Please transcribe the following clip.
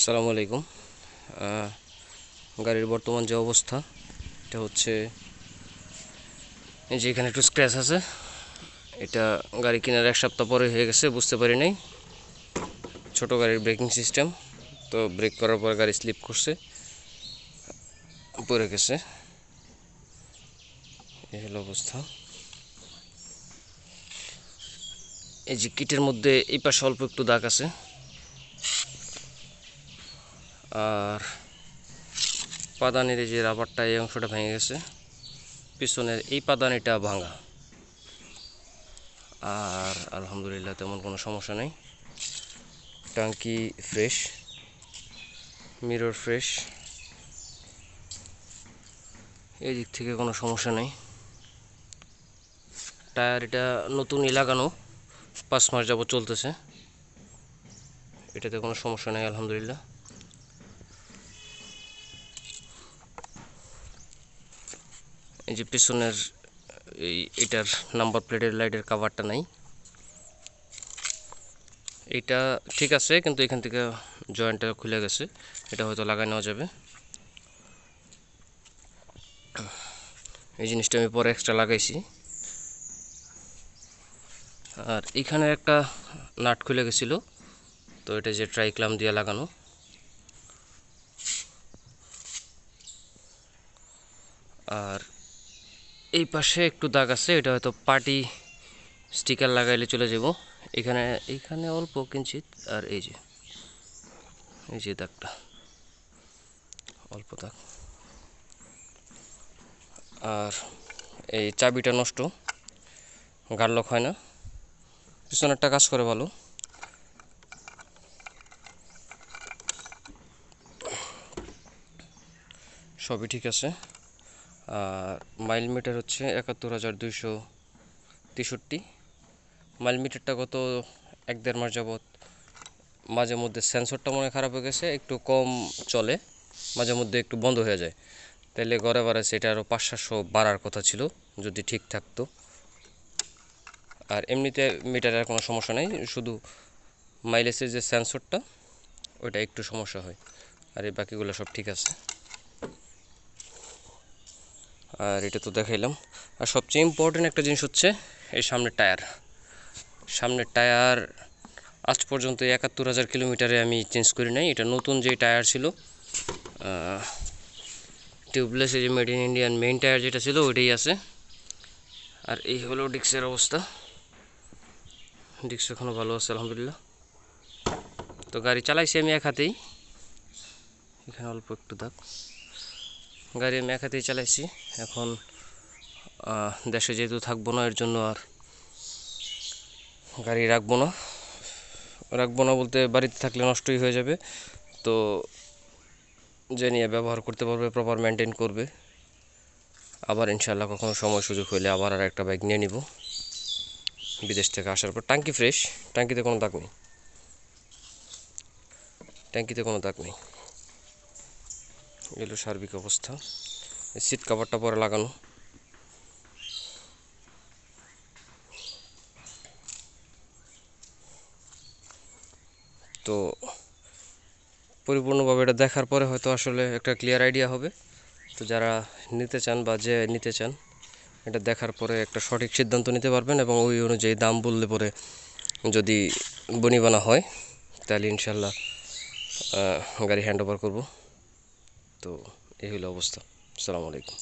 আসসালামু আলাইকুম। গাড়ির বর্তমান যে অবস্থা, এটা হচ্ছে এই যে এখানে একটু স্ক্র্যাচ আছে। এটা গাড়ি কেনার এক সপ্তাহ পরে হয়ে গেছে, বুঝতে পারি নাই। ছোট গাড়ির ব্রেকিং সিস্টেম তো ব্রেক করার পর গাড়ি স্লিপ করছে, পড়ে গেছে। এই হলো অবস্থা। এই যে কিটের মধ্যে এই পাশে অল্প একটু দাগ আছে। আর পাদানির যে রাবারটা, এই অংশটা ভেঙে গেছে। পিছনের এই পাদানিটা ভাঙা। আর আলহামদুলিল্লাহ তেমন কোনো সমস্যা নেই। টাঙ্কি ফ্রেশ, মিরর ফ্রেশ। এই দিক থেকে কোনো সমস্যা নেই। টায়ার এটা নতুনই লাগানো, পাঁচ মাস যাবত চলতেছে। এটাতে কোনো সমস্যা নেই, আলহামদুলিল্লাহ। এই যে পিছনের এই এটার নাম্বার প্লেটের লাইটের কাভারটা নাই। এটা ঠিক আছে, কিন্তু এখান থেকে জয়েন্টটা খুলে গেছে। এটা হয়তো লাগাই নেওয়া যাবে। এই জিনিসটা আমি পরে এক্সট্রা লাগাইছি। আর এখানে একটা নাট খুলে গেছিল, তো এটা যে ট্রাইক্লাম দিয়ে লাগানো। আর এই পাশে একটু দাগ আছে, এটা হয়তো পার্টি স্টিকার লাগাইলে চলে যাব। এখানে এখানে অল্প কিঞ্চিত, আর এই যে এই যে দাগটা, অল্প দাগ। আর এই চাবিটা নষ্ট গার্লক হয় না। পিছনেরটা কাজ করে ভালো। সবই ঠিক আছে। আর মাইল মিটার হচ্ছে একাত্তর হাজার দুইশো তেষট্টি। মাইল মিটারটা গত এক দেড় মাস যাবৎ মাঝে মধ্যে সেন্সরটা মনে খারাপ হয়ে গেছে, একটু কম চলে, মাঝে মধ্যে একটু বন্ধ হয়ে যায়। তাইলে গড়ে বাড়ে সেটা আরও পাঁচ সাতশো বাড়ার কথা ছিল, যদি ঠিক থাকতো। আর এমনিতে মিটারের কোনো সমস্যা নেই, শুধু মাইলেজের যে সেন্সরটা, ওইটা একটু সমস্যা হয়। আর এই বাকিগুলো সব ঠিক আছে। আর এটা তো দেখাইলাম। আর সবচেয়ে ইম্পর্টেন্ট একটা জিনিস হচ্ছে এই সামনের টায়ার। সামনের টায়ার আজ পর্যন্ত একাত্তর হাজার কিলোমিটারে আমি চেঞ্জ করি নাই। এটা নতুন যে টায়ার ছিল টিউবলেস এই যে made in Indian main tyre যেটা ছিল, ওইটাই আছে। আর এই হলো ডিক্সের অবস্থা। ডিক্স এখনও ভালো আছে, আলহামদুলিল্লাহ। তো গাড়ি চালাইছি আমি এক হাতেই। এখানে অল্প একটু দাগ। গাড়ি আমি চালাইছি। এখন দেশে যেহেতু থাকব না, এর জন্য আর গাড়ি রাখব না। রাখব না বলতে বাড়িতে থাকলে নষ্টই হয়ে যাবে। তো যে নিয়ে ব্যবহার করতে পারবে প্রপার মেনটেন করবে। আবার ইনশাল্লাহ কখনো সময় সুযোগ হলে আবার আর একটা বাইক নিয়ে নিব। বিদেশ থেকে আসার পর। ট্যাঙ্কি ফ্রেশ ট্যাঙ্কিতে কোনো দাগ নেই। ট্যাঙ্কিতে কোনো দাগ নেই। এগুলো সার্বিক অবস্থা। সিট কাভারটা পরে লাগানো। তো পরিপূর্ণভাবে এটা দেখার পরে হয়তো আসলে একটা ক্লিয়ার আইডিয়া হবে। তো যারা নিতে চান বা যে নিতে চান, এটা দেখার পরে একটা সঠিক সিদ্ধান্ত নিতে পারবেন এবং ওই অনুযায়ী দাম বললে পরে যদি বনিবানা হয়, তাহলে ইনশাল্লাহ গাড়ি হ্যান্ড ওভার করব। তো এই হলো অবস্থা আসসালামু আলাইকুম